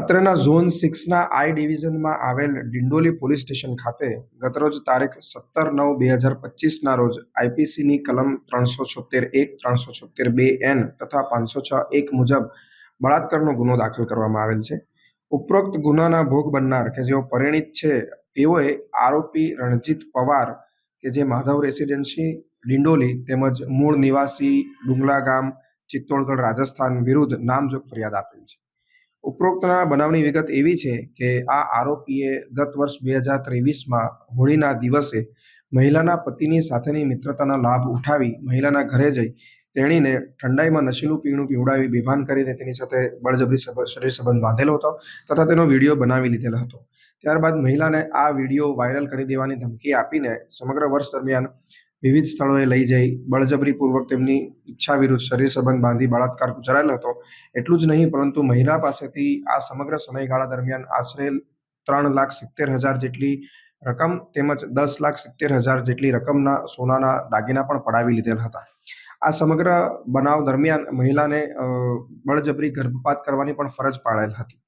અત્રેના zone સિક્સના આઈ ડિવિઝનમાં આવેલ Dindoli police station ખાતે ગતરોજ તારીખ સત્તર નવ બે હજાર પચીસના રોજ આઈપીસીની કલમ ત્રણસો છોતેર એક, ત્રણસો છોતેર બે એન તથા પાંચસો છ એક મુજબ બળાત્કારનો ગુનો દાખલ કરવામાં આવેલ છે. ઉપરોક્ત ગુનાના ભોગ બનનાર કે જેઓ પરિણિત છે, તેઓએ આરોપી રણજીત પવાર કે જે માધવ રેસિડેન્સી, ડિંડોલી તેમજ મૂળ નિવાસી ડુંગલા ગામ, ચિત્તોડગઢ, રાજસ્થાન વિરુદ્ધ નામજોગ ફરિયાદ આપેલ છે. ઉપરોક્તના બનાવની વિગત એવી છે કે આ આરોપીએ ગત વર્ષ બે હજાર ત્રેવીસમાં હોળીના દિવસે મહિલાના પતિની સાથેની મિત્રતાના લાભ ઉઠાવી મહિલાના ઘરે જઈ તેણીને ઠંડાઈમાં નશીલું પીણું પીવડાવી બેભાન કરીને તેની સાથે બળજબરી શરીર સંબંધ બાંધેલો હતો તથા તેનો વીડિયો બનાવી લીધેલો હતો. ત્યારબાદ મહિલાને આ વીડિયો વાયરલ કરી દેવાની ધમકી આપીને સમગ્ર વર્ષ દરમિયાન વિવિધ સ્થળોએ લઈ જઈ બળજબરીપૂર્વક તેમની ઈચ્છા વિરુદ્ધ શરીર સંબંધ બાંધી બળાત્કાર ગુજારેલો હતો. એટલું જ નહીં, પરંતુ મહિલા પાસેથી આ સમગ્ર સમયગાળા દરમિયાન આશરે ત્રણ લાખ સિત્તેર હજાર જેટલી રકમ તેમજ દસ લાખ સિત્તેર હજાર જેટલી રકમના સોનાના દાગીના પણ પડાવી લીધેલ હતા. આ સમગ્ર બનાવ દરમિયાન મહિલાને બળજબરી ગર્ભપાત કરવાની પણ ફરજ પાડેલ હતી.